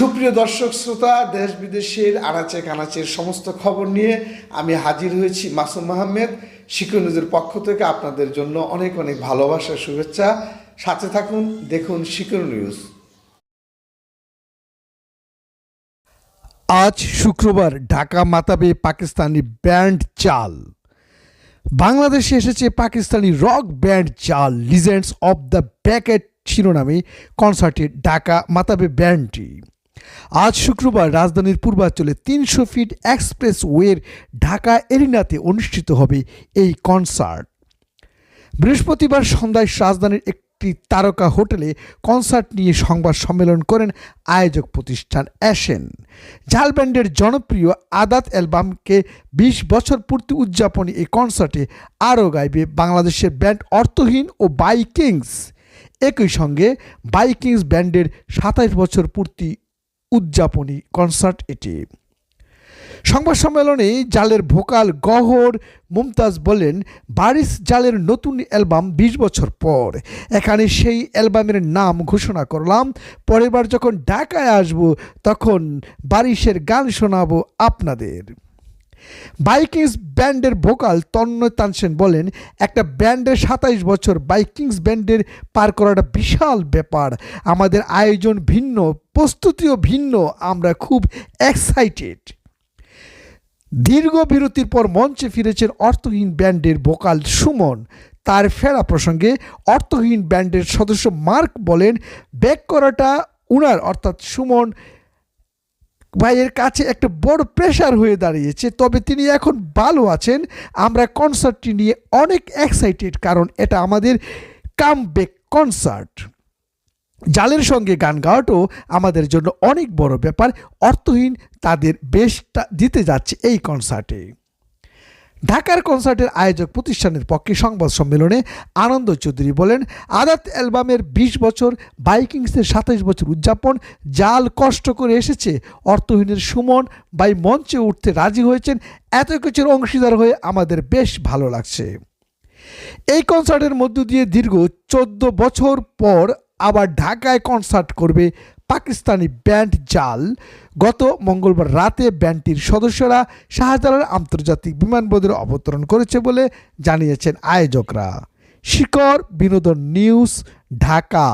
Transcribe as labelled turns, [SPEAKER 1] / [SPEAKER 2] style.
[SPEAKER 1] সুপ্রিয় দর্শক, শ্রোতা, দেশ বিদেশের আনাচে কানাচের সমস্ত খবর নিয়ে আমি হাজির হয়েছি মাসুম মাহমেদ। শিক্ষক নিউজের পক্ষ থেকে আপনাদের জন্য অনেক অনেক ভালোবাসা, শুভেচ্ছা। সাথে থাকুন, দেখুন শিক্ষক নিউজ।
[SPEAKER 2] আজ শুক্রবার ঢাকা মাতাবে পাকিস্তানি ব্যান্ড চাল। বাংলাদেশে এসেছে Pakistani rock band Jal legends of the bracket শিরোনামে কনসার্টে ঢাকা মাতাবে ব্যান্ডটি। আজ শুক্রবার রাজধানীর পূর্বাঞ্চলে তিনশো ফিট এক্সপ্রেস ওয়ের ঢাকা এরিনাতে অনুষ্ঠিত হবে এই কনসার্ট। বৃহস্পতিবার সন্ধ্যায় রাজধানীর একটি তারকা হোটেলে কনসার্ট নিয়ে সংবাদ সম্মেলন করেন আয়োজক প্রতিষ্ঠান অ্যাশেন। জাল ব্যান্ডের জনপ্রিয় আদাত অ্যালবামকে বিশ বছর পূর্তি উদযাপনে এই কনসার্টে আরও গাইবে বাংলাদেশের ব্যান্ড অর্থহীন ও বাইকিংস। একই সঙ্গে বাইকিংস ব্যান্ডের সাতাইশ বছর পূর্তি উদযাপনী কনসার্ট এটি। সংবাদ সম্মেলনে জালের ভোকাল গহর মুমতাজ বলেন বারিস জালের নতুন অ্যালবাম বিশ বছর পর। এখানে সেই অ্যালবামের নাম ঘোষণা করলাম। পরের বার যখন ঢাকায় আসব, তখন বারিশের গান শোনাবো আপনাদের। বাইকিংস ব্যান্ডের ভোকাল তন্ময় তানসেন বলেন, একটা ব্যান্ডের সাতাইশ বছর বাইকিংস ব্যান্ডের পার করাটা বিশাল ব্যাপার। আমাদের আয়োজন ভিন্ন, প্রস্তুতিও ভিন্ন। আমরা খুব এক্সাইটেড দীর্ঘ বিরতির পর মঞ্চে ফিরেছেন অর্থহীন ব্যান্ডের ভোকাল সুমন। তার ফেরা প্রসঙ্গে অর্থহীন ব্যান্ডের সদস্য মার্ক বলেন, ব্যাক করাটা উনার, অর্থাৎ সুমন ভাইয়ের কাছে একটা বড় প্রেশার হয়ে দাঁড়িয়েছে, তবে তিনি এখন ভালো আছেন। আমরা কনসার্টটি নিয়ে অনেক এক্সাইটেড কারণ এটা আমাদের কাম ব্যাক কনসার্ট জালের সঙ্গে গান গাওয়াটাও আমাদের জন্য অনেক বড় ব্যাপার। অর্থহীন তাদের বেশটা দিতে যাচ্ছে এই কনসার্টে ঢাকার কনসার্টের আয়োজক প্রতিষ্ঠানের পক্ষে সংবাদ সম্মেলনে আনন্দ চৌধুরী বলেন, আদাত অ্যালবামের ২০ বছর, বাইকিংসের সাতাইশ বছর উদযাপন জাল কষ্ট করে এসেছে। অর্থহীনের সুমন বাই মঞ্চে উঠতে রাজি হয়েছেন। এত কিছুর অংশীদার হয়ে আমাদের বেশ ভালো লাগছে। এই কনসার্টের মধ্য দিয়ে দীর্ঘ চোদ্দ বছর পর আবার ঢাকায় কনসার্ট করবে পাকিস্তানি ব্যান্ড জাল। গত মঙ্গলবার রাতে ব্যান্ডটির সদস্যরা শাহজালাল আন্তর্জাতিক বিমানবন্দরে অবতরণ করেছে বলে জানিয়েছেন আয়োজকরা। শিকর বিনোদন নিউজ, ঢাকা।